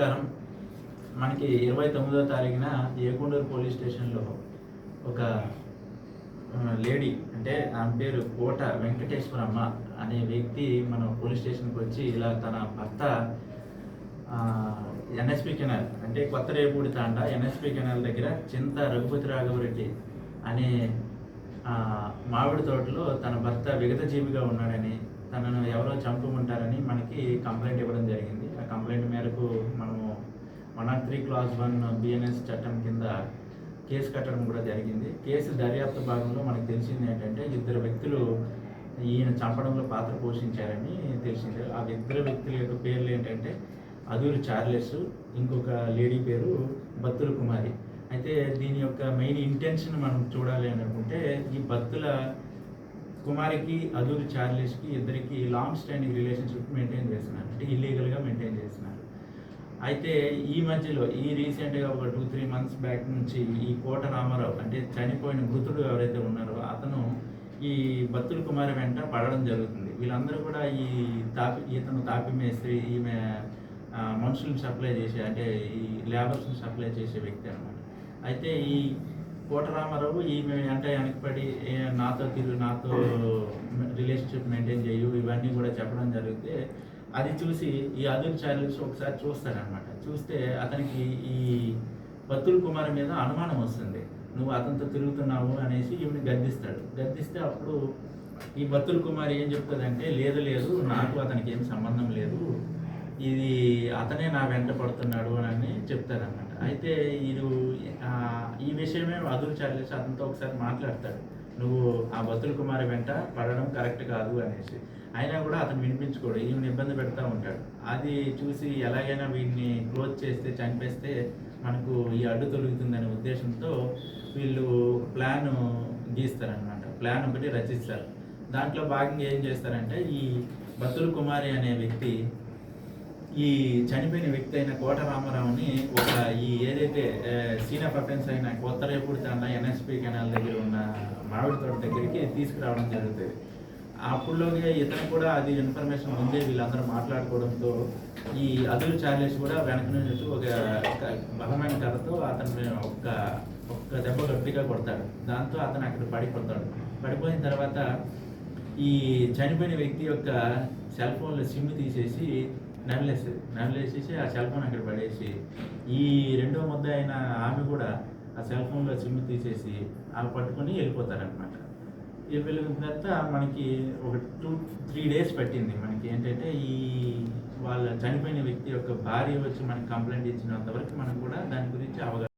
నమస్కారం మనకి ఇరవై తొమ్మిదో తారీఖున ఏకొండూరు పోలీస్ స్టేషన్లో ఒక లేడీ అంటే ఆమె పేరు కోట వెంకటేశ్వరమ్మ అనే వ్యక్తి మన పోలీస్ స్టేషన్కి వచ్చి ఇలా తన భర్త ఎన్ఎస్పి కెనాల్ అంటే కొత్త రేపూడి తాండ ఎన్ఎస్పి కెనాల్ దగ్గర చింత రఘుపతి రాఘవరెడ్డి అనే మామిడి తోటలో తన భర్త విగత జీవిగా ఉన్నాడని తనను ఎవరో చంపుకుంటారని మనకి కంప్లైంట్ ఇవ్వడం జరిగింది. ఆ కంప్లైంట్ మేరకు మనము one nought three class one BNS చట్టం కింద కేసు కట్టడం కూడా జరిగింది. కేసు దర్యాప్తు భాగంలో మనకు తెలిసింది ఏంటంటే ఇద్దరు వ్యక్తులు ఈయన చంపడంలో పాత్ర పోషించారని తెలిసింది. ఆ ఇద్దరు వ్యక్తుల యొక్క పేర్లు ఏంటంటే అదూరి చార్లెస్ ఇంకొక లేడీ పేరు బత్తుల కుమారి. అయితే దీని యొక్క మెయిన్ ఇంటెన్షన్ మనం చూడాలి అని అనుకుంటే ఈ భక్తుల కుమారికి అదూరు చార్లెస్కి ఇద్దరికి లాంగ్ స్టాండింగ్ రిలేషన్షిప్ మెయింటైన్ చేస్తున్నారు. అంటే ఇల్లీగల్గా మెయింటైన్ చేస్తున్నారు. అయితే ఈ మధ్యలో ఈ రీసెంట్గా ఒక టూ త్రీ మంత్స్ బ్యాక్ నుంచి ఈ కోట రామారావు అంటే చనిపోయిన మృతుడు ఎవరైతే ఉన్నారో అతను ఈ భక్తుల కుమారి వెంట పడడం జరుగుతుంది. వీళ్ళందరూ కూడా ఈ తాపి ఇతను తాపి మేస్త్రి ఈమె మనుషులను సప్లై చేసే అంటే ఈ లేబర్స్ని సప్లై చేసే వ్యక్తి అనమాట అయితే ఈ కోటరామారావు ఈమె అంటే వెనకపడి నాతో తిరుగు నాతో రిలేషన్షిప్ మెయింటైన్ చేయు ఇవన్నీ కూడా చెప్పడం జరిగితే అది చూసి ఈ అదుల్ చార్లెస్ ఒకసారి చూస్తాడనమాట చూస్తే అతనికి ఈ బత్తుల కుమార్ మీద అనుమానం వస్తుంది. నువ్వు అతనితో తిరుగుతున్నావు అనేసి ఈమెను గద్దిస్తాడు. గద్దిస్తే అప్పుడు ఈ బత్తుల కుమార్ ఏం చెప్తుందంటే లేదు లేదు నాకు అతనికి ఏం సంబంధం లేదు. ఇది అతనే నా వెంట పడుతున్నాడు అని చెప్తారన్నమాట. అయితే ఇది ఈ విషయమే అదులు చార్లెస్ అతనితో ఒకసారి మాట్లాడతాడు. నువ్వు ఆ బతుల కుమారి వెంట పడడం కరెక్ట్ కాదు అనేసి. అయినా కూడా అతను వినిపించుకోడు. ఈమెను ఇబ్బంది పెడతా ఉంటాడు. అది చూసి ఎలాగైనా వీడిని క్లోజ్ చేస్తే చంపేస్తే మనకు ఈ అడ్డు తొలుగుతుందనే ఉద్దేశంతో వీళ్ళు ప్లాన్ గీస్తారనమాట ప్లాన్ ఒకటి రచిస్తారు. దాంట్లో భాగంగా ఏం చేస్తారంటే ఈ బతుల కుమారి అనే వ్యక్తి ఈ చనిపోయిన వ్యక్తి అయిన కోట రామారావుని ఒక ఈ ఏదైతే సీనియర్ అఫెన్స్ అయిన కొత్త రేపుడు తన ఎన్ఎస్పి కెనాల్ దగ్గర ఉన్న మామిడి తోట దగ్గరికి తీసుకురావడం జరుగుతుంది. అప్పుడులోనే ఇతను కూడా అది ఇన్ఫర్మేషన్ ముందే వీళ్ళందరూ మాట్లాడుకోవడంతో ఈ అదురు చార్లెస్ కూడా వెనక నుంచి వచ్చి ఒక ఒక బలమైన కథతో అతను ఒక్క ఒక్క దెబ్బ గట్టిగా కొడతాడు. దాంతో అతను అక్కడ పడిపోతాడు. పడిపోయిన తర్వాత ఈ చనిపోయిన వ్యక్తి యొక్క సెల్ ఫోన్లో సిమ్ తీసేసి నవ్వులేస్తుంది నవ్వులేసేసి ఆ సెల్ ఫోన్ అక్కడ పడేసి ఈ రెండో ముద్ద అయిన ఆమె కూడా ఆ సెల్ ఫోన్లో సిమ్ తీసేసి ఆ పట్టుకొని వెళ్ళిపోతారనమాట వెళ్ళిన తర్వాత మనకి ఒక టూ త్రీ డేస్ పట్టింది. మనకి ఏంటంటే ఈ వాళ్ళ చనిపోయిన వ్యక్తి యొక్క భార్య వచ్చి మనకి కంప్లైంట్ ఇచ్చినంత వరకు మనం కూడా దాని గురించి అవగాహన